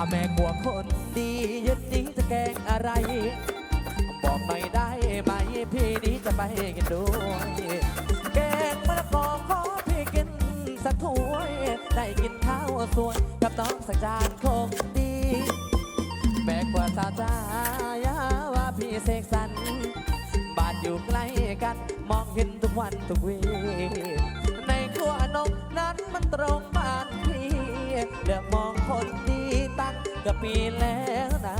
อะแม่กลัวคนดียึดดีจะแกงอะไร บอกหน่อยได้ไหมพี่นี้จะไปกินด้วยแกงมะละกอขอพี่กินสักถ้วยได้กินข้าวสวยกับน้องสักจานคงดี แม่กว่าสาวจ้ายาว่าพี่เสกสรรบ้านอยู่ใกล้กันมองเห็นทุกวันทุกวีในครัวนกนั้นมันตรงบ้านพี่เลือกมองคน ปีแล้วนะ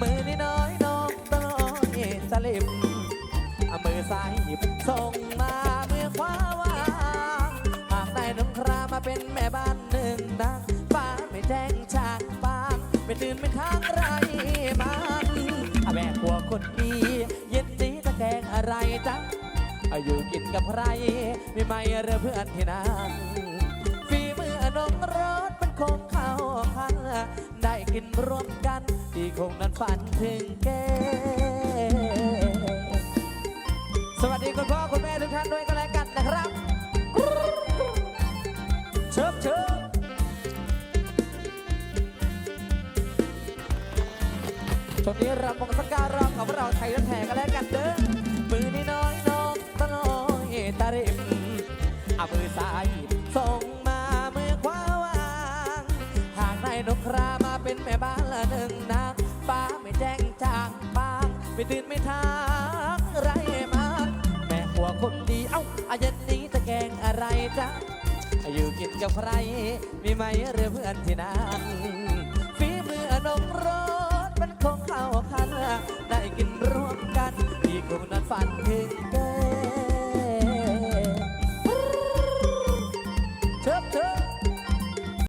มือนี่น้อยน้องตะลอยสลิมมือซ้ายหยิบส่งมามือขวาวางหากได้น้องครามาเป็นแม่บ้านหนึ่งนะป้าไม่แจ้งฉากปางไม่ตื่นไม่ค้างไรมันแม่กลัวคนดีเย็นดีจะแกงอะไรจ๊ะอายู่กินกับใครไม่ไม่เรือเพื่อนที่นั่นฝีมือน้องรถ กินร่วมกัน ที่คงนั้นฝันถึงแกสวัสดีคุณพ่อคุณแม่ทุกท่านด้วยกันแล้วกันนะครับเชิบเชิบช่วงนี้รำวงสการามกับเราไทยแท้กันแล้วกันเด้อมือนี่น้อยน้องตะลอยตาริมเอามือซ้ายส่งมามือขวาวางหากได้นกครา เป็นแม่บ้านละหนึ่งนางป้าไม่แจ้งจางปางไม่ตื่นไม่ทางไรมาแม่หัวคนดีเอ้าอายันนี้จะแกงอะไรจ๊ะอยู่กินกับใครมีไหมหรือเพื่อนที่นั่นฝีมือนงรสมันคงเข้าคันได้กินร่วมกันที่คงนั้นฝันถึงเกิ